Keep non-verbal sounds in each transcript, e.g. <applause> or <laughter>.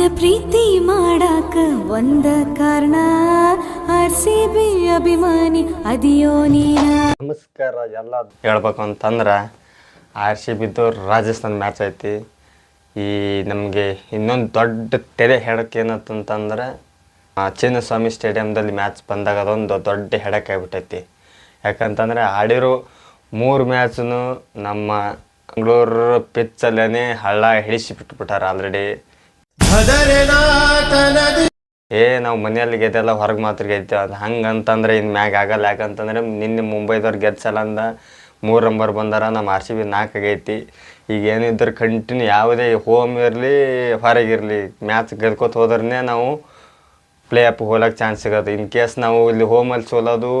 ನಿನ್ನ ಪ್ರೀತಿ ಮಾಡಾಕ ಒಂದ ಕಾರಣ, ಆರ್ ಸಿ ಬಿ ಅಭಿಮಾನಿ ಅದಿಯೋ ನೀನ. ನಮಸ್ಕಾರ ಎಲ್ಲ. ಹೇಳ್ಬೇಕು ಅಂತಂದ್ರೆ ಆರ್ ಸಿ ಬಿದ್ದು ರಾಜಸ್ಥಾನ್ ಮ್ಯಾಚ್ ಐತಿ. ಈ ನಮಗೆ ಇನ್ನೊಂದು ದೊಡ್ಡ ತೆರೆ ಹೆಡಕ್ ಏನತ್ತಂತಂದ್ರೆ ಚಿನ್ನಸ್ವಾಮಿ ಸ್ಟೇಡಿಯಮ್ದಲ್ಲಿ ಮ್ಯಾಚ್ ಬಂದಾಗ ಅದೊಂದು ದೊಡ್ಡ ಹೆಡಕ್ ಆಗಿಬಿಟ್ಟೈತಿ. ಯಾಕಂತಂದರೆ ಆಡಿರೋ ಮೂರು ಮ್ಯಾಚ್ನು ನಮ್ಮ ಮಂಗಳೂರು ಪಿಚ್ಚಲ್ಲೇ ಹಳ್ಳ ಹಿಡಿಸಿ ಬಿಟ್ಬಿಟ್ಟಾರ ಆಲ್ರೆಡಿ ಏ, ನಾವು ಮನೆಯಲ್ಲಿ ಗೆದ್ದೆಲ್ಲ ಹೊರಗೆ ಮಾತ್ರ ಗೆದ್ದೇವೆ. ಅದು ಹಂಗಂತಂದ್ರೆ ಇನ್ನು ಮ್ಯಾಗ ಆಗಲ್ಲ. ಯಾಕಂತಂದ್ರೆ ನಿನ್ನೆ ಮುಂಬೈದವ್ರು ಗೆದ್ಸಲ ಅಂದ ಮೂರು ನಂಬರ್ ಬಂದಾರ. ನಮ್ಮ ಆರ್ ಸಿ ಬಿ ನಾಲ್ಕು ಆಗೈತಿ. ಈಗ ಏನಿದ್ರು ಕಂಟಿನ್ಯೂ ಯಾವುದೇ ಹೋಮ್ ಇರಲಿ ಹೊರಗಿರಲಿ ಮ್ಯಾಚ್ ಗೆದ್ಕೋತ ಹೋದ್ರೇ ನಾವು ಪ್ಲೇ ಆಫ್ ಹೋಗಕ್ಕೆ ಚಾನ್ಸ್ ಸಿಗೋದು ಇನ್ ಕೇಸ್ ನಾವು ಇಲ್ಲಿ ಹೋಮಲ್ಲಿ ಸೋಲೋದು,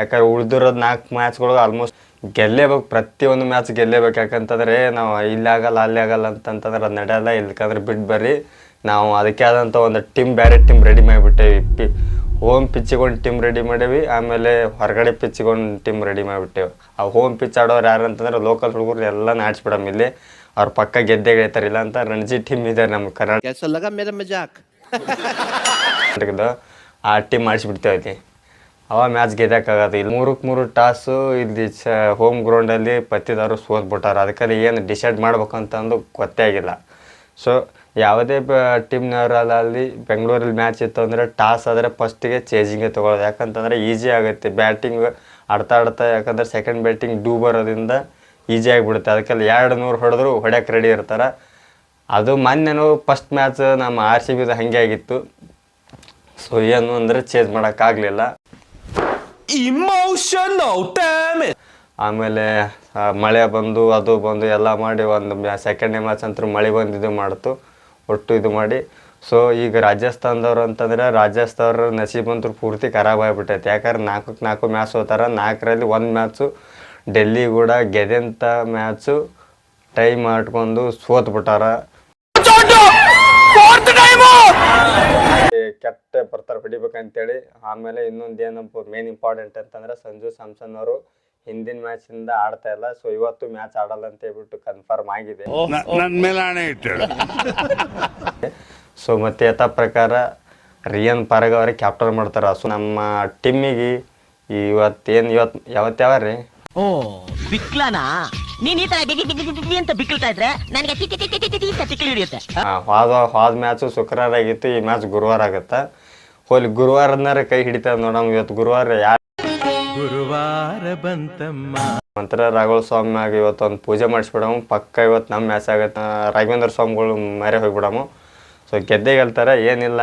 ಯಾಕಂದ್ರೆ ಉಳ್ದಿರೋದು ನಾಲ್ಕು ಮ್ಯಾಚ್ಗಳು ಆಲ್ಮೋಸ್ಟ್ ಗೆಲ್ಲೇಬೇಕು. ಪ್ರತಿಯೊಂದು ಮ್ಯಾಚ್ ಗೆಲ್ಲೇಬೇಕು. ಯಾಕಂತಂದ್ರೆ ನಾವು ಇಲ್ಲಿ ಆಗಲ್ಲ ಅಲ್ಲಿ ಆಗಲ್ಲ ಅಂತಂತಂದ್ರೆ ಅದು ನಡೆಯಲ್ಲ. ಇಲ್ಲಿಕಂದ್ರೆ ಬಿಟ್ಟು ಬರ್ರಿ. ನಾವು ಅದಕ್ಕೆ ಆದಂಥ ಒಂದು ಟೀಮ್ ಬೇರೆ ಟೀಮ್ ರೆಡಿ ಮಾಡಿಬಿಟ್ಟೇವಿ. ಪಿ ಹೋಮ್ ಪಿಚ್ಚಿಗೊಂಡು ಟೀಮ್ ರೆಡಿ ಮಾಡೇವಿ ಆಮೇಲೆ ಹೊರಗಡೆ ಪಿಚ್ಚಿಗೊಂಡು ಟೀಮ್ ರೆಡಿ ಮಾಡಿಬಿಟ್ಟೇವೆ. ಆ ಹೋಮ್ ಪಿಚ್ ಆಡೋರು ಯಾರು ಅಂತಂದ್ರೆ ಲೋಕಲ್ ಹುಡುಗರು ಎಲ್ಲ ಆಡ್ಸ್ಬಿಡಮ್ ಇಲ್ಲಿ. ಅವ್ರ ಪಕ್ಕ ಗೆದ್ದೆ ಗೆಳ್ತಾರಿಲ್ಲ ಅಂತ ರಣಜಿ ಟೀಮ್ ಇದೆ ನಮ್ಮ ಕರ್ನಾಟಕದ ಆ ಟೀಮ್ ಆಡಿಸ್ಬಿಡ್ತೇವೆ ಇಲ್ಲಿ ಅವ ಮ್ಯಾಚ್ ಗೆದ್ದಕ್ಕಾಗತ್ತೆ ಇಲ್ಲಿ ಮೂರಕ್ಕೆ ಮೂರು ಟಾಸು ಇಲ್ಲಿ ಚ ಹೋಮ್ ಗ್ರೌಂಡಲ್ಲಿ ಪತ್ತಿದಾರು ಸೋತ್ಬಿಟ್ಟಾರ. ಅದಕ್ಕೆ ಏನು ಡಿಸೈಡ್ ಮಾಡ್ಬೇಕಂತಂದು ಗೊತ್ತೇ ಆಗಿಲ್ಲ. ಸೊ ಯಾವುದೇ ಬ ಟೀಮ್ನವರಲ್ಲಿ ಬೆಂಗಳೂರಲ್ಲಿ ಮ್ಯಾಚ್ ಇತ್ತು ಅಂದರೆ ಟಾಸ್ ಆದರೆ ಫಸ್ಟಿಗೆ ಚೇಜಿಂಗೇ ತೊಗೊಳೋದು ಯಾಕಂತಂದರೆ ಈಸಿ ಆಗುತ್ತೆ. ಬ್ಯಾಟಿಂಗ್ ಆಡ್ತಾ ಆಡ್ತಾ ಯಾಕಂದ್ರೆ ಸೆಕೆಂಡ್ ಬ್ಯಾಟಿಂಗ್ ಡೂ ಬರೋದ್ರಿಂದ ಈಸಿ ಆಗಿಬಿಡುತ್ತೆ. ಅದಕ್ಕೆಲ್ಲ ಎರಡು ನೂರು ಹೊಡೆದ್ರು ಹೊಡ್ಯಕ್ಕೆ ರೆಡಿ ಇರ್ತಾರೆ. ಅದು ಮೊನ್ನೆನೂ ಫಸ್ಟ್ ಮ್ಯಾಚ್ ನಮ್ಮ ಆರ್ ಸಿ ಬಿದು ಹಾಗೆ ಆಗಿತ್ತು. ಸೊ ಏನು ಅಂದರೆ ಚೇಂಜ್ ಮಾಡೋಕ್ಕಾಗಲಿಲ್ಲ ಇಮೋಷನ್ damn it! ಆಮೇಲೆ ಮಳೆ ಬಂದು ಅದು ಬಂದು ಎಲ್ಲ ಮಾಡಿ ಒಂದು ಸೆಕೆಂಡ್ ಮ್ಯಾಚ್ ಅಂತೂ ಮಳೆ ಬಂದಿದ್ದು ಮಾಡ್ತು. ಒಟ್ಟು ಇದು ಮಾಡಿ. ಸೊ ಈಗ ರಾಜಸ್ಥಾನದವ್ರು ಅಂತಂದ್ರೆ ರಾಜಸ್ಥಾನವ್ರ ನಸೀಬಂತೂ ಪೂರ್ತಿ ಖರಾಬ್ ಆಗಿಬಿಟ್ಟೈತೆ. ಯಾಕಂದ್ರೆ ನಾಲ್ಕಕ್ಕೆ ನಾಲ್ಕು ಮ್ಯಾಚ್ ಹೋತಾರ ನಾಲ್ಕರಲ್ಲಿ ಒಂದು ಮ್ಯಾಚು ಡೆಲ್ಲಿ ಕೂಡ ಗೆದ್ದಂಥ ಮ್ಯಾಚು ಟೈ ಮಾಡ್ಕೊಂಡು ಸೋತ್ಬಿಟ್ಟಾರ. ಕೆಟ್ಟ ಬರ್ತಾರೆ ಹೊಡಿಬೇಕಂತೇಳಿ. ಆಮೇಲೆ ಇನ್ನೊಂದು ಏನಪ್ಪ ಮೇನ್ ಇಂಪಾರ್ಟೆಂಟ್ ಅಂತಂದ್ರೆ ಸಂಜು ಸ್ಯಾಮ್ಸನ್ ಅವರು. ಹಿಂದಿನ ಮ್ಯಾಚ್ ಇಂದ ಆಡ್ತಾ ಇಲ್ಲ ಸೊ ಇವತ್ತು ಮ್ಯಾಚ್ ಆಡಲ್ಲ ಅಂತ ಹೇಳ್ಬಿಟ್ಟು ಕನ್ಫರ್ಮ್ ಆಗಿದೆ. ಸೊ <laughs> ಮತ್ತೆ ಯಥ ಪ್ರಕಾರ ರಿಯನ್ ಪಾರಗ್ ಅವ್ರಿ ಕ್ಯಾಪ್ಟನ್ ಮಾಡ್ತಾರ. ಸೊ ನಮ್ಮ ಟೀಮಿಗೆ ಇವತ್ತೇನು ಇವತ್ತು ಯಾವತ್ತು ಯಾವ ರೀ? ಓ ಬಿಕ್ಲನಾ? ನೀನ್ ಈ ತರ ಬಿಗಿ ಬಿಗಿ ಬಿಗಿ ಬಿಗಿ ಅಂತ ಬಿಕ್ಕಳ್ತಾ ಇದ್ರೆ ನನಗೆ ಟಿ ಅಂತ ಹಿಡಿಯುತ್ತೆ. ಹೋದ ಹೋದ ಮ್ಯಾಚು ಶುಕ್ರವಾರ ಆಗಿತ್ತು ಈ ಮ್ಯಾಚ್ ಗುರುವಾರ ಆಗುತ್ತೆ? ಹೋಲಿ ಗುರುವಾರನಾರ ಕೈ ಹಿಡಿತಾರೆ ನೋಡಮ್ ಇವತ್ತು ಗುರುವಾರ ಯಾರು ಗುರುವಾರ ಬಂತಮ್ಮ. ಮಂತ್ರ ರಾಘವ ಸ್ವಾಮಿಯಾಗ ಇವತ್ತು ಒಂದು ಪೂಜೆ ಮಾಡಿಸ್ಬಿಡಮು. ಪಕ್ಕ ಇವತ್ತು ನಮ್ಮ ಮ್ಯಾಚ್ ಆಗತ್ತೆ. ರಾಘವೇಂದ್ರ ಸ್ವಾಮಿಗಳು ಮರೆ ಹೋಗ್ಬಿಡಮು. ಸೊ ಗೆದ್ದೆ ಗೆಲ್ತಾರೆ ಏನಿಲ್ಲ.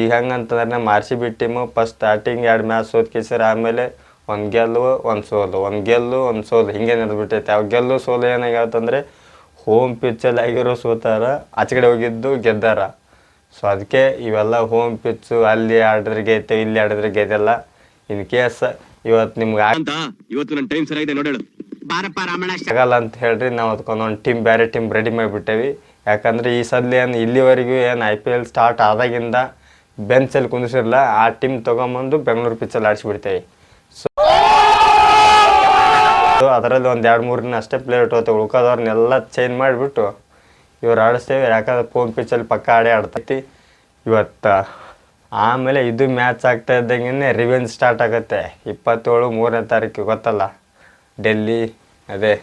ಈಗ ಹೆಂಗಂತಂದ್ರೆ ಮಾರ್ಸಿ R C B team first starting ಎರಡು ಮ್ಯಾಚ್ ಸೋತ್ಕಿಸಿರ ಆಮೇಲೆ ಒಂದು ಗೆಲ್ಲು, ಒಂದು ಸೋಲು. ಒಂದು ಗೆಲ್ಲು, ಒಂದು ಸೋಲು. ಹಿಂಗೆ ನಡೆದ್ಬಿಟ್ಟೈತೆ. ಅವು ಗೆಲ್ಲು, ಸೋಲು ಏನಾಗ್ಯಾವತ್ತಂದರೆ ಹೋಮ್ ಪಿಚ್ಚಲ್ಲಿ ಆಗಿರೋ ಸೋತಾರ, ಆಚೆ ಕಡೆ ಹೋಗಿದ್ದು ಗೆದ್ದಾರ. ಸೊ ಅದಕ್ಕೆ ಇವೆಲ್ಲ ಹೋಮ್ ಪಿಚ್ಚು ಅಲ್ಲಿ ಆಡಿದ್ರೆ ಗೆದ್ದೆ ಇಲ್ಲಿ ಆಡಿದ್ರೆ ಗೆದ್ದಲ್ಲ. ಇನ್ ಕೇಸ್ ಇವತ್ತು ನಿಮ್ಗೆ ಅಂತ ಇವತ್ತು ನನ್ನ ಟೈಮ್ ಸರಿಯಾಗಿದೆ ನೋಡೇಳು ಬಾರಪ್ಪ ರಾಮಣ್ಣ ಆಗಲ್ಲ ಅಂತ ಹೇಳ್ರಿ ನಾವು ಅದಕ್ಕೊಂದೊಂದು ಟೀಮ್ ಬೇರೆ ಟೀಮ್ ರೆಡಿ ಮಾಡಿಬಿಟ್ಟೇವಿ. ಯಾಕಂದ್ರೆ ಈ ಸದ್ಲಿ ಏನು ಇಲ್ಲಿವರೆಗೂ ಏನು ಐ ಪಿ ಎಲ್ ಸ್ಟಾರ್ಟ್ ಆದಾಗಿಂದ ಬೆಂಚಲ್ಲಿ ಕುಂದಿಸಿರಲ್ಲ ಆ ಟೀಮ್ ತೊಗೊಂಬಂದು ಬೆಂಗಳೂರು ಪಿಚ್ಚಲ್ಲಿ ಆಡಿಸ್ಬಿಡ್ತೇವೆ. ಸೊ ಅದರಲ್ಲಿ ಒಂದು ಎರಡು ಮೂರನ್ನ ಅಷ್ಟೇ ಪ್ಲೇಯರ್ ಇಟ್ಕೋತೇವೆ ಉಳ್ಕೋದವ್ರನ್ನೆಲ್ಲ ಚೇಂಜ್ ಮಾಡಿಬಿಟ್ಟು ಇವ್ರು ಆಡಿಸ್ತೇವೆ. ಯಾಕಂದ್ರೆ ಫೋನ್ ಪಿಚ್ಚಲ್ಲಿ ಪಕ್ಕ ಆಡೇ ಆಡ್ತೈತಿ ಇವತ್ತು ಆಮೇಲೆ ಇದು ಮ್ಯಾಚ್ ಆಗ್ತಾ ಇದ್ದಂಗೆ ರಿವೆಂಜ್ ಸ್ಟಾರ್ಟ್ ಆಗುತ್ತೆ. ಇಪ್ಪತ್ತೇಳು ಮೂರನೇ ತಾರೀಕು ಗೊತ್ತಲ್ಲ? ಡೆಲ್ಲಿ, ಅದೇ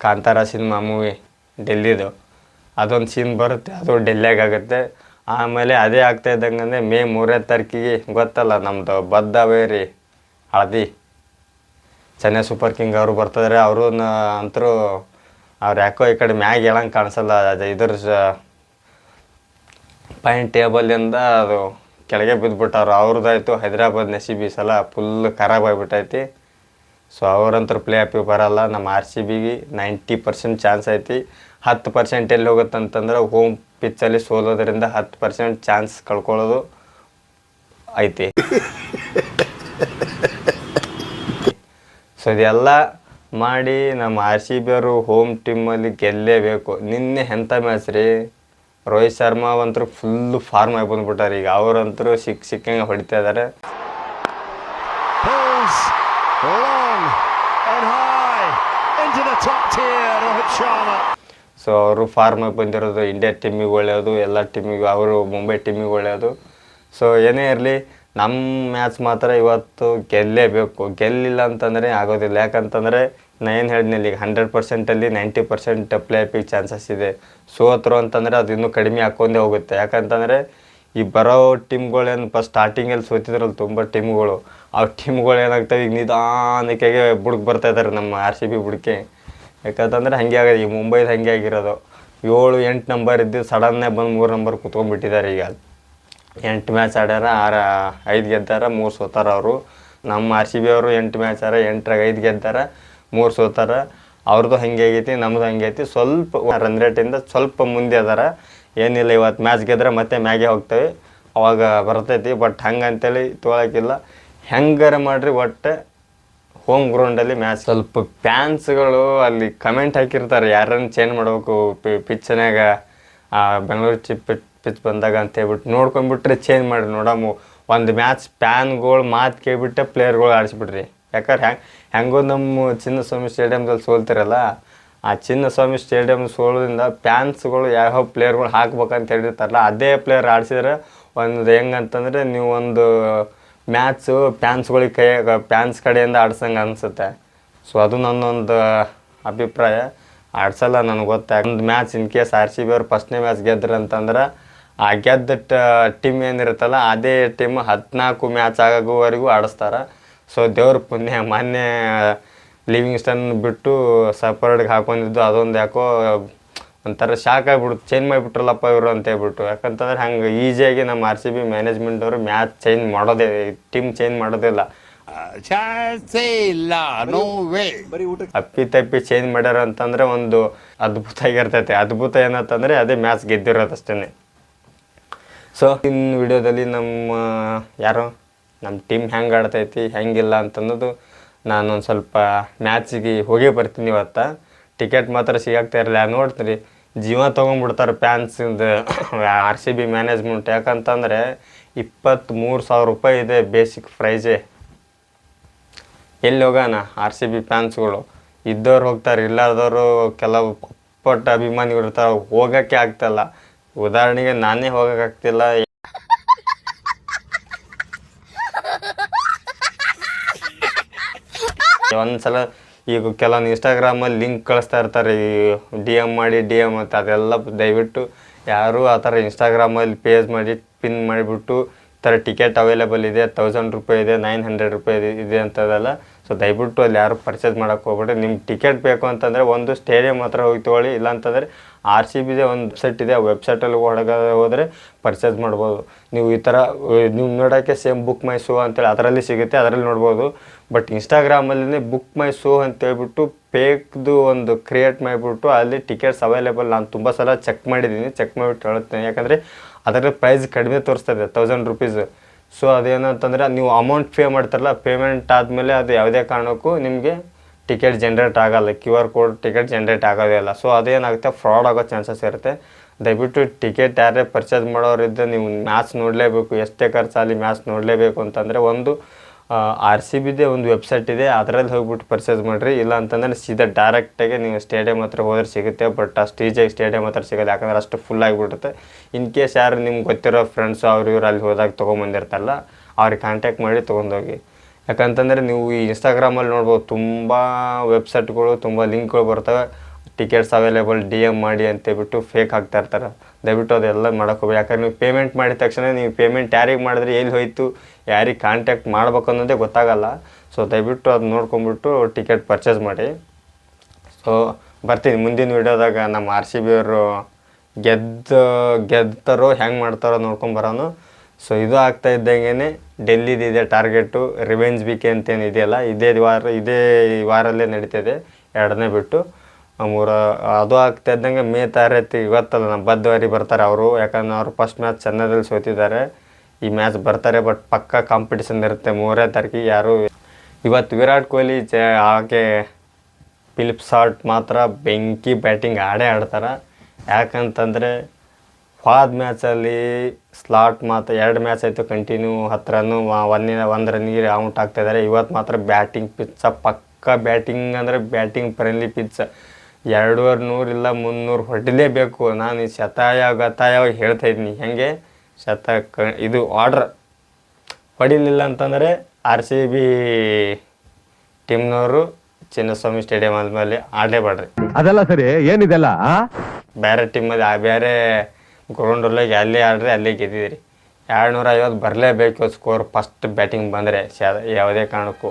ಕಾಂತಾರ ಸಿನಿಮಾ ಮೂವಿ ಡೆಲ್ಲಿದು. ಅದೊಂದು ಸೀನ್ ಬರುತ್ತೆ, ಅದು ಡೆಲ್ಲಿಯಾಗ ಆಗುತ್ತೆ. ಆಮೇಲೆ ಅದೇ ಆಗ್ತಾ ಇದ್ದಂಗೆ ಮೇ ಮೂರನೇ ತಾರೀಕಿಗೆ, ಗೊತ್ತಲ್ಲ ನಮ್ಮದು ಬದ್ದಾವೇರಿ ಹಳದಿ. ಚೆನ್ನೈ ಸೂಪರ್ ಕಿಂಗ್ ಅವರು ಬರ್ತಿದ್ದಾರೆ ಅವರು ಅಂತರೂ ಅವ್ರು ಯಾಕೋ ಈ ಕಡೆ ಮ್ಯಾಗ ಹೇಳಂಗೆ ಕಾಣಿಸಲ್ಲ, ಅದು ಇದ್ರ ಪಾಯಿಂಟ್ ಟೇಬಲಿಂದ ಅದು ಕೆಳಗೆ ಬಿದ್ದುಬಿಟ್ಟವ್ರು ಅವ್ರದ್ದಾಯ್ತು. ಹೈದರಾಬಾದ್ ನಸೀಬಿ ಸಲ ಫುಲ್ ಖರಾಬ್ ಆಗಿಬಿಟ್ಟೈತಿ. ಸೊ ಅವ್ರಂತೂ ಪ್ಲೇ ಆಫಿಗೆ ಬರಲ್ಲ. ನಮ್ಮ ಆರ್ ಸಿ ಬಿಗೆ ನೈಂಟಿ ಪರ್ಸೆಂಟ್ ಚಾನ್ಸ್ ಐತಿ. ಹತ್ತು ಪರ್ಸೆಂಟ್ ಎಲ್ಲಿ ಹೋಗುತ್ತೆ ಅಂತಂದ್ರೆ ಹೋಮ್ ಪಿಚ್ಚಲ್ಲಿ ಸೋಲೋದ್ರಿಂದ ಹತ್ತು ಪರ್ಸೆಂಟ್ ಚಾನ್ಸ್ ಕಳ್ಕೊಳ್ಳೋದು ಐತಿ. ಸೊ ಇದೆಲ್ಲ ಮಾಡಿ ನಮ್ಮ ಆರ್ ಸಿ ಬಿ ಅವರು ಹೋಮ್ ಟೀಮಲ್ಲಿ ಗೆಲ್ಲೇಬೇಕು. ನಿನ್ನೆ ಎಂಥ ಮ್ಯಾಚ್ ರೀ? ರೋಹಿತ್ ಶರ್ಮಾ ಅಂತೂ ಫುಲ್ಲು ಫಾರ್ಮ್ ಆಗಿ ಬಂದ್ಬಿಟ್ಟಾರೆ. ಈಗ ಅವರಂತೂ ಸಿಕ್ ಸಿಕ್ಕಂಗೆ ಹೊಡಿತಾ ಇದ್ದಾರೆ. ಸೊ ಅವರು ಫಾರ್ಮ್ ಆಗಿ ಬಂದಿರೋದು ಇಂಡಿಯಾ ಟೀಮಿಗೆ ಒಳ್ಳೆಯದು ಎಲ್ಲ ಟೀಮಿಗೂ ಅವರು ಮುಂಬೈ ಟೀಮಿಗೆ ಒಳ್ಳೆಯದು. ಸೊ ಏನೇ ಇರಲಿ ನಮ್ಮ ಮ್ಯಾಚ್ ಮಾತ್ರ ಇವತ್ತು ಗೆಲ್ಲೇಬೇಕು. ಗೆಲ್ಲಿಲ್ಲ ಅಂತಂದರೆ ಆಗೋದಿಲ್ಲ. ಯಾಕಂತಂದರೆ ನಾ ಏನು ಈಗ ಹಂಡ್ರೆಡ್ ಪರ್ಸೆಂಟಲ್ಲಿ ನೈಂಟಿ ಪರ್ಸೆಂಟ್ ಪ್ಲೇ ಆಫಿಗೆ ಚಾನ್ಸಸ್ ಇದೆ. ಸೋತರು ಅಂತಂದರೆ ಅದು ಇನ್ನೂ ಕಡಿಮೆ ಹಾಕೊಂಡೇ ಹೋಗುತ್ತೆ. ಯಾಕಂತಂದರೆ ಈ ಬರೋ ಟೀಮ್ಗಳೇನು ಫಸ್ಟ್ ಸ್ಟಾರ್ಟಿಂಗಲ್ಲಿ ಸೋತಿದ್ರಲ್ಲ ತುಂಬ ಟೀಮ್ಗಳು ಆ ಟೀಮ್ಗಳು ಏನಾಗ್ತವೆ? ಈಗ ನಿಧಾನಕ್ಕೆ ಬುಡಕ್ಕೆ ಬರ್ತಾ ಇದ್ದಾರೆ ನಮ್ಮ ಆರ್ ಸಿ ಬಿ ಬುಡಕ್ಕೆ. ಯಾಕಂತಂದ್ರೆ ಹಾಗೆ ಆಗಿದೆ. ಈ ಮುಂಬೈದು ಹಾಗೆ ಆಗಿರೋದು. ಏಳು, ಎಂಟು ನಂಬರ್ ಇದ್ದು ಸಡನ್ನೇ ಬಂದು ಮೂರು ನಂಬರ್ ಕುತ್ಕೊಂಡ್ಬಿಟ್ಟಿದ್ದಾರೆ ಈಗ. ಎಂಟು ಮ್ಯಾಚ್ ಆಡ್ಯಾರ, ಆರ, ಐದು ಗೆದ್ದಾರ, ಮೂರು ಸೋತಾರ ಅವರು. ನಮ್ಮ ಆರ್ ಸಿ ಬಿ ಅವರು ಎಂಟು ಮ್ಯಾಚ್ ಆರ ಎಂಟ್ರಾಗ ಐದು ಗೆದ್ದಾರ. ಮೂರು ಸೋತಾರ. ಅವ್ರದ್ದು ಹಂಗೆ ಆಗೈತಿ ನಮ್ಮದು ಹಂಗೆ ಐತಿ ಸ್ವಲ್ಪ ರನ್ ರೇಟಿಂದ ಸ್ವಲ್ಪ ಮುಂದೆ ಅದಾರ. ಏನಿಲ್ಲ ಇವತ್ತು ಮ್ಯಾಚ್ ಗೆದ್ರೆ ಮತ್ತೆ ಮ್ಯಾಗೆ ಹೋಗ್ತೇವೆ. ಅವಾಗ ಬರ್ತೈತಿ ಬಟ್ ಹಂಗೆ ಅಂತೇಳಿ ತೊಗೊಳಕಿಲ್ಲ. ಹೆಂಗಾರ ಮಾಡ್ರಿ, ಒಟ್ಟು ಹೋಮ್ ಗ್ರೌಂಡಲ್ಲಿ ಮ್ಯಾಚ್ ಸ್ವಲ್ಪ ಫ್ಯಾನ್ಸ್ಗಳು ಅಲ್ಲಿ ಕಮೆಂಟ್ ಹಾಕಿರ್ತಾರೆ, ಯಾರನ್ನು ಚೇಂಜ್ ಮಾಡ್ಬೇಕು ಆ, ಬೆಂಗಳೂರು ಚಿಪ್ ಪಿಚ್ ಬಂದಾಗ ಅಂತ ಹೇಳ್ಬಿಟ್ಟು ನೋಡ್ಕೊಂಡ್ಬಿಟ್ರೆ ಚೇಂಜ್ ಮಾಡಿ ನೋಡಮು ಒಂದು ಮ್ಯಾಚ್ ಪ್ಯಾನ್ಗಳು ಮಾತು ಕೇಳ್ಬಿಟ್ಟೆ ಪ್ಲೇಯರ್ಗಳು ಆಡಿಸ್ಬಿಡ್ರಿ. ಯಾಕಂದ್ರೆ ಹೆಂಗೆ ಹೆಂಗೋ ನಮ್ಮ ಚಿನ್ನಸ್ವಾಮಿ ಸ್ಟೇಡಿಯಮ್ದಲ್ಲಿ ಸೋಲ್ತಿರಲ್ಲ, ಆ ಚಿನ್ನಸ್ವಾಮಿ ಸ್ಟೇಡಿಯಮ್ ಸೋಲೋದ್ರಿಂದ ಫ್ಯಾನ್ಸ್ಗಳು ಯಾವ ಪ್ಲೇಯರ್ಗಳು ಹಾಕ್ಬೇಕಂತ ಹೇಳಿರ್ತಾರಲ್ಲ, ಅದೇ ಪ್ಲೇಯರ್ ಆಡಿಸಿದ್ರೆ ಒಂದು ಹೆಂಗಂತಂದರೆ ನೀವು ಒಂದು ಮ್ಯಾಚು ಫ್ಯಾನ್ಸ್ಗಳಿಗೆ ಕೈ ಫ್ಯಾನ್ಸ್ ಕಡೆಯಿಂದ ಆಡ್ಸಂಗೆ ಅನಿಸುತ್ತೆ. ಸೊ ಅದು ನನ್ನೊಂದು ಅಭಿಪ್ರಾಯ. ಆಡ್ಸಲ್ಲ ನನಗೆ ಗೊತ್ತಾ? ಒಂದು match in case R C B ಅವ್ರು ಫಸ್ಟ್ನೇ ಮ್ಯಾಚ್ ಗೆದ್ರು ಅಂತಂದ್ರೆ ಆ ಗೆದ್ದ ಟೀಮ್ ಏನಿರುತ್ತಲ್ಲ, ಅದೇ ಟೀಮ್ ಹದಿನಾಲ್ಕು ಮ್ಯಾಚ್ ಆಗೋವರೆಗೂ ಆಡಿಸ್ತಾರೆ. ಸೊ ದೇವ್ರ ಪುಣ್ಯ ಮೊನ್ನೆ ಲಿವಿಂಗ್ ಸ್ಟನ್ ಬಿಟ್ಟು ಸಪರೇಟ್ಗೆ ಹಾಕೊಂಡಿದ್ದು ಅದೊಂದು ಯಾಕೋ ಒಂಥರ ಶಾಕ್ ಆಗ್ಬಿಡ್ತು ಚೇಂಜ್ ಮಾಡಿಬಿಟ್ರಲ್ಲಪ್ಪ ಇವರು ಅಂತ ಹೇಳ್ಬಿಟ್ಟು. ಯಾಕಂತಂದ್ರೆ ಹಂಗೆ ಈಸಿಯಾಗಿ ನಮ್ಮ ಆರ್ ಸಿ ಬಿ ಮ್ಯಾನೇಜ್ಮೆಂಟವರು ಮ್ಯಾಚ್ ಚೇಂಜ್ ಮಾಡೋದೇ ಟೀಮ್ ಚೇಂಜ್ ಮಾಡೋದಿಲ್ಲ ಇಲ್ಲ. ಅಪ್ಪಿ ತಪ್ಪಿ ಚೇಂಜ್ ಮಾಡ್ಯಾರ ಅಂತಂದ್ರೆ ಒಂದು ಅದ್ಭುತ ಆಗಿರ್ತೈತೆ. ಅದ್ಭುತ ಏನಂತಂದ್ರೆ ಅದೇ ಮ್ಯಾಚ್ ಗೆದ್ದಿರೋದು ಅಷ್ಟೇ ಸೊ ಇನ್ನು ವಿಡಿಯೋದಲ್ಲಿ ನಮ್ಮ ಯಾರು? ನಮ್ಮ ಟೀಮ್ ಹೆಂಗೆ ಆಡ್ತೈತಿ, ಹೆಂಗಿಲ್ಲ ಅಂತನ್ನೋದು ನಾನು ಒಂದು ಸ್ವಲ್ಪ ಮ್ಯಾಚಿಗೆ ಹೋಗೇ ಬರ್ತೀನಿ ಇವತ್ತು. ಟಿಕೆಟ್ ಮಾತ್ರ ಸಿಗಾಕ್ತಾ ಇರಲಿಲ್ಲ. ನೋಡ್ತೀನಿ ಜೀವ ತೊಗೊಂಡ್ಬಿಡ್ತಾರೆ ಫ್ಯಾನ್ಸಿಂದು <coughs> ಆರ್ ಸಿ ಬಿ ಮ್ಯಾನೇಜ್ಮೆಂಟ್ ಯಾಕಂತಂದರೆ ಇಪ್ಪತ್ತ್ಮೂರು ಸಾವಿರ ರೂಪಾಯಿ ಇದೆ ಬೇಸಿಕ್ ಪ್ರೈಸೇ ಎಲ್ಲಿ ಹೋಗೋಣ? ಆರ್ ಸಿ ಬಿ ಫ್ಯಾನ್ಸ್ಗಳು ಇದ್ದವ್ರು ಹೋಗ್ತಾರೆ, ಇಲ್ಲಾರ್ದವರು ಕೆಲವು ಪಟ್ಟ ಅಭಿಮಾನಿಗಳು ಇರ್ತಾರೆ, ಹೋಗೋಕ್ಕೆ ಆಗ್ತಲ್ಲ ಉದಾಹರಣೆಗೆ ನಾನೇ ಹೋಗೋಕ್ಕಾಗ್ತಿಲ್ಲ ಒಂದ್ಸಲ ಈಗ ಕೆಲವೊಂದು ಇನ್ಸ್ಟಾಗ್ರಾಮಲ್ಲಿ ಲಿಂಕ್ ಕಳಿಸ್ತಾ ಇರ್ತಾರೆ, ಈ ಡಿ ಎಂ ಮಾಡಿ ಡಿ ಎಂ ಅಂತ ಅದೆಲ್ಲ ದಯವಿಟ್ಟು ಯಾರು ಆ ಥರ ಇನ್ಸ್ಟಾಗ್ರಾಮಲ್ಲಿ ಪೇಜ್ ಮಾಡಿ ಪಿನ್ ಮಾಡಿಬಿಟ್ಟು, ಈ ಥರ ಟಿಕೆಟ್ ಅವೈಲೇಬಲ್ ಇದೆ ತೌಸಂಡ್ ರೂಪಾಯಿ ಇದೆ ನೈನ್ ಹಂಡ್ರೆಡ್ ರೂಪಾಯಿ ಇದೆ ಇದೆ ಅಂತದಲ್ಲ. ಸೊ ದಯವಿಟ್ಟು ಅಲ್ಲಿ ಯಾರು ಪರ್ಚೇಸ್ ಮಾಡೋಕ್ಕೆ ಹೋಗ್ಬಿಟ್ಟು ನಿಮ್ಗೆ ಟಿಕೆಟ್ ಬೇಕು ಅಂತಂದರೆ ಒಂದು ಸ್ಟೇಡಿಯಂ ಹತ್ರ ಹೋಗಿ ತೊಗೊಳ್ಳಿ ಇಲ್ಲಾಂತಂದರೆ ಆರ್ ಸಿ ಬಿದೆ ಒಂದು ವೆಬ್ಸೈಟ್ ಇದೆ, ಆ ವೆಬ್ಸೈಟಲ್ಲಿ ಒಳಗ ಹೋದರೆ ಪರ್ಚೇಸ್ ಮಾಡ್ಬೋದು. ನೀವು ಈ ಥರ ನೀವು ನೋಡೋಕ್ಕೆ ಸೇಮ್ ಬುಕ್ ಮೈ ಶೋ ಅಂತೇಳಿ ಅದರಲ್ಲಿ ಸಿಗುತ್ತೆ, ಅದರಲ್ಲಿ ನೋಡ್ಬೋದು. ಬಟ್ ಇನ್ಸ್ಟಾಗ್ರಾಮಲ್ಲಿ ಬುಕ್ ಮೈ ಶೋ ಅಂತ ಹೇಳ್ಬಿಟ್ಟು ಫೇಕ್ದು ಒಂದು ಕ್ರಿಯೇಟ್ ಮಾಡಿಬಿಟ್ಟು ಅಲ್ಲಿ ಟಿಕೆಟ್ಸ್ ಅವೈಲೇಬಲ್ ನಾನು ತುಂಬ ಸಲ ಚೆಕ್ ಮಾಡಿದ್ದೀನಿ ಚೆಕ್ ಮಾಡಿಬಿಟ್ಟು ಹೇಳುತ್ತೆ ಯಾಕಂದರೆ ಅದರ ಪ್ರೈಸ್ ಕಡಿಮೆ ತೋರಿಸ್ತದೆ ತೌಸಂಡ್ ರುಪೀಸ್ ಸೊ ಅದೇನಂತಂದರೆ ನೀವು ಅಮೌಂಟ್ ಪೇ ಮಾಡ್ತಾರಲ್ಲ ಪೇಮೆಂಟ್ ಆದಮೇಲೆ ಅದು ಯಾವುದೇ ಕಾರಣಕ್ಕೂ ನಿಮಗೆ ಟಿಕೆಟ್ ಜನ್ರೇಟ್ ಆಗೋಲ್ಲ, Q R code ticket generate ಆಗೋದೇ ಇಲ್ಲ. ಸೊ ಅದೇನಾಗುತ್ತೆ? ಫ್ರಾಡ್ ಆಗೋ ಚಾನ್ಸಸ್ ಇರುತ್ತೆ. ದಯವಿಟ್ಟು ಟಿಕೆಟ್ ಯಾರೇ ಪರ್ಚೇಸ್ ಮಾಡೋರಿದ್ದ ನೀವು ಮ್ಯಾಚ್ ನೋಡಲೇಬೇಕು. ಎಷ್ಟೇ ಖರ್ಚಾಗಲಿ ಮ್ಯಾಚ್ ನೋಡಲೇಬೇಕು ಅಂತಂದರೆ ಒಂದು ಆರ್ ಸಿ ಬಿದೇ ಒಂದು ವೆಬ್ಸೈಟ್ ಇದೆ. ಅದರಲ್ಲಿ ಹೋಗ್ಬಿಟ್ಟು ಪರ್ಚೇಸ್ ಮಾಡಿರಿ. ಇಲ್ಲ ಅಂತಂದರೆ ಸೀದಾ ಡೈರೆಕ್ಟಾಗಿ ನೀವು ಸ್ಟೇಡಿಯಂ ಹತ್ರ ಹೋದ್ರೆ ಸಿಗುತ್ತೆ. ಬಟ್ ಅಷ್ಟು ಈಜಿಯಾಗಿ ಸ್ಟೇಡಿಯಂ ಹತ್ರ ಸಿಗೋದು ಯಾಕಂದರೆ ಅಷ್ಟು ಫುಲ್ ಆಗಿಬಿಡುತ್ತೆ. ಇನ್ ಕೇಸ್ ಯಾರು ನಿಮ್ಗೆ ಗೊತ್ತಿರೋ ಫ್ರೆಂಡ್ಸು ಅವ್ರು, ಇವ್ರು ಅಲ್ಲಿ ಹೋದಾಗ ತೊಗೊಂಬಂದಿರ್ತಾರಲ್ಲ, ಅವ್ರಿಗೆ ಕಾಂಟ್ಯಾಕ್ಟ್ ಮಾಡಿ ತೊಗೊಂಡೋಗಿ. ಯಾಕಂತಂದರೆ ನೀವು ಈ ಇನ್ಸ್ಟಾಗ್ರಾಮಲ್ಲಿ ನೋಡ್ಬೋದು, ತುಂಬ ವೆಬ್ಸೈಟ್ಗಳು ತುಂಬ ಲಿಂಕ್ಗಳು ಬರ್ತವೆ. ಟಿಕೆಟ್ಸ್ ಅವೈಲೇಬಲ್ ಡಿ ಎಂ ಮಾಡಿ ಅಂತೇಳ್ಬಿಟ್ಟು ಫೇಕ್ ಹಾಕ್ತಾ ಇರ್ತಾರೆ. ದಯವಿಟ್ಟು ಅದೆಲ್ಲ ಹೋಗ್ಬೇಡಿ. ಯಾಕಂದ್ರೆ ನೀವು ಪೇಮೆಂಟ್ ಮಾಡಿದ ತಕ್ಷಣ ನೀವು ಪೇಮೆಂಟ್ ಯಾರಿಗೆ ಮಾಡಿದ್ರೆ, ಎಲ್ಲಿ ಹೋಯಿತು, ಯಾರಿಗೆ ಕಾಂಟ್ಯಾಕ್ಟ್ ಮಾಡ್ಬೇಕು ಅನ್ನೋದೇ ಗೊತ್ತಾಗಲ್ಲ. ಸೊ ದಯವಿಟ್ಟು ಅದು ನೋಡ್ಕೊಂಬಿಟ್ಟು ಟಿಕೆಟ್ ಪರ್ಚೇಸ್ ಮಾಡಿ. ಸೊ ಬರ್ತೀನಿ. ಮುಂದಿನ ವಿಡಿಯೋದಾಗ ನಮ್ಮ ಆರ್ ಸಿ ಬಿ ಅವರು ಗೆದ್ದು ಗೆದ್ದಾರೋ ಹೆಂಗೆ ಮಾಡ್ತಾರೋ ನೋಡ್ಕೊಂಡು ಬರೋನು. ಸೊ ಇದು ಆಗ್ತಾ ಇದ್ದಂಗೆ ಡೆಲ್ಲಿದು ಇದೆ ಟಾರ್ಗೆಟು ರಿವೆಂಜ್ ಬಿಕೆ ಅಂತೇನು ಇದೆಯಲ್ಲ, ಇದೇ ವಾರ, ಇದೇ ವಾರಲ್ಲೇ ನಡೀತಿದೆ, ಎರಡನೇ ಬಿಟ್ಟು. ಮೂರ, ಅದು ಆಗ್ತಾ ಇದ್ದಂಗೆ ಮೇ ತಾರೀಕು ಇವತ್ತಲ್ಲ ನಮ್ಮ ಬದ್ದವಾರಿ ಬರ್ತಾರೆ ಅವರು, ಯಾಕಂದ್ರೆ ಅವರು ಫಸ್ಟ್ ಮ್ಯಾಚ್ ಚೆನ್ನೈದಲ್ಲಿ ಸೋತಿದ್ದಾರೆ. ಈ ಮ್ಯಾಚ್ ಬರ್ತಾರೆ ಬಟ್ ಪಕ್ಕ ಕಾಂಪಿಟೇಷನ್ ಇರುತ್ತೆ ಮೂರನೇ ತಾರೀಕಿಗೆ, ಯಾರು ಇವತ್ತು ವಿರಾಟ್ ಕೊಹ್ಲಿ ಜ, ಹಾಗೆ ಫಿಲಿಪ್ ಶಾರ್ಟ್ ಮಾತ್ರ ಬೆಂಕಿ ಬ್ಯಾಟಿಂಗ್ ಆಡೇ ಆಡ್ತಾರೆ. ಯಾಕಂತಂದರೆ ಹೋದ ಮ್ಯಾಚಲ್ಲಿ ಸ್ಲಾಟ್ ಮಾತ್ರ ಎರಡು ಮ್ಯಾಚ್ ಆಯಿತು ಕಂಟಿನ್ಯೂ ಹತ್ರನೂ ಒಂದಿನ ಒಂದು ರನ್ನಿಗೆ ಔಟ್ ಆಗ್ತಾಯಿದ್ದಾರೆ ಇವತ್ತು ಮಾತ್ರ ಬ್ಯಾಟಿಂಗ್ ಪಿಚ್ಚ ಪಕ್ಕ ಬ್ಯಾಟಿಂಗ್ ಅಂದರೆ ಬ್ಯಾಟಿಂಗ್ ಫ್ರೆಂಡ್ಲಿ ಪಿಚ್ ಎರಡೂವರೆ ನೂರಿಲ್ಲ ಮುನ್ನೂರು ಹೊಡಿಲೇಬೇಕು. ನಾನು ಶತಾಯ ಗತಾಯ ಹೇಳ್ತಾ ಇದ್ದೀನಿ. ಹೆಂಗೆ? ಶತ ಕ ಇದು ಆರ್ಡ್ರ್ ಹೊಡಿಲಿಲ್ಲ ಅಂತಂದರೆ ಆರ್ ಸಿ ಬಿ ಟೀಮ್ನವರು ಚಿನ್ನಸ್ವಾಮಿ ಸ್ಟೇಡಿಯಂ ಆದಮೇಲೆ ಆಡಲೇಬೇಡ್ರಿ ಅದೆಲ್ಲ ಸರಿ? ಏನಿದೆಲ್ಲ ಬೇರೆ ಟೀಮಲ್ಲಿ ಬೇರೆ ಗ್ರೌಂಡಲ್ಲಿ ಅಲ್ಲೇ ಆಡ್ರಿ, ಅಲ್ಲೇ ಗೆದ್ದಿದ್ರಿ. ಎರಡುನೂರ ಐವತ್ತು ಬರಲೇಬೇಕು ಸ್ಕೋರ್ ಫಸ್ಟ್ ಬ್ಯಾಟಿಂಗ್ ಬಂದರೆ ಯಾವುದೇ ಕಾರಣಕ್ಕೂ.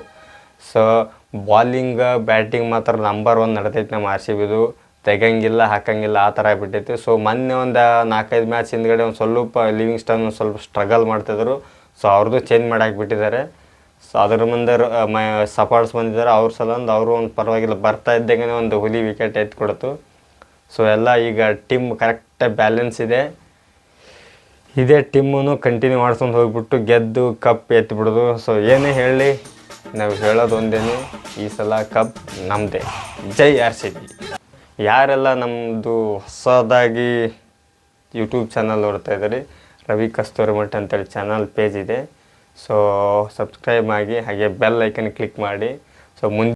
ಸೊ ಬಾಲಿಂಗ್ ಬ್ಯಾಟಿಂಗ್ ಮಾತ್ರ ನಂಬರ್ ಒನ್ ನಡ್ತೈತೆ ನಮ್ಮ ಆರ್ ಸಿ ಬಿದು. ತೆಗಂಗಿಲ್ಲ ಹಾಕಂಗಿಲ್ಲ, ಆ ಥರ ಆಗಿಬಿಟ್ಟೈತಿ. ಸೊ ಮೊನ್ನೆ ಒಂದು ನಾಲ್ಕೈದು ಮ್ಯಾಚ್ ಹಿಂದ್ಗಡೆ ಒಂದು ಸ್ವಲ್ಪ ಲಿವಿಂಗ್ ಸ್ಟನ್ ಸ್ವಲ್ಪ ಸ್ಟ್ರಗಲ್ ಮಾಡ್ತಿದ್ರು. ಸೊ ಅವ್ರದ್ದು ಚೇಂಜ್ ಮಾಡಿ ಹಾಕ್ಬಿಟ್ಟಿದ್ದಾರೆ ಸೊ ಅದ್ರ ಮುಂದೆ ಮ ಸಪೋರ್ಟ್ಸ್ ಬಂದಿದ್ದಾರೆ. ಅವ್ರ ಸಲಂದು ಅವರು ಒಂದು ಪರವಾಗಿಲ್ಲ, ಬರ್ತಾ ಇದ್ದಂಗೆ ಒಂದು ಹುಲಿ ವಿಕೆಟ್ ಎತ್ತು ಕೊಡ್ತು ಸೊ ಎಲ್ಲ ಈಗ ಟಿಮ್ ಕರೆಕ್ಟಾಗಿ ಬ್ಯಾಲೆನ್ಸ್ ಇದೆ. ಇದೇ ಟಿಮ್ಮನ್ನು ಕಂಟಿನ್ಯೂ ಮಾಡ್ಕೊಂಡು ಹೋಗ್ಬಿಟ್ಟು ಗೆದ್ದು ಕಪ್ ಎತ್ತಿಬಿಡೋದು ಸೊ ಏನೇ ಹೇಳಿ, ನಾವು ಹೇಳೋದು ಈ ಸಲ ಕಪ್ ನಮ್ಮದೇ ಜೈ ಆರ್ ಸಿ ಬಿ. ಯಾರೆಲ್ಲ ನಮ್ಮದು ಹೊಸದಾಗಿ ಯೂಟ್ಯೂಬ್ ಚಾನಲ್ ನೋಡ್ತಾ ಇದ್ದಾರೆ, ರವಿ ಕಸ್ತೂರಿ ಮಠ ಅಂತೇಳಿ ಚಾನಲ್ ಪೇಜ್ ಇದೆ. ಸೊ ಸಬ್ಸ್ಕ್ರೈಬ್ ಆಗಿ ಹಾಗೆ ಬೆಲ್ ಐಕನ್ ಕ್ಲಿಕ್ ಮಾಡಿ. ಸೊ ಮುಂದೆ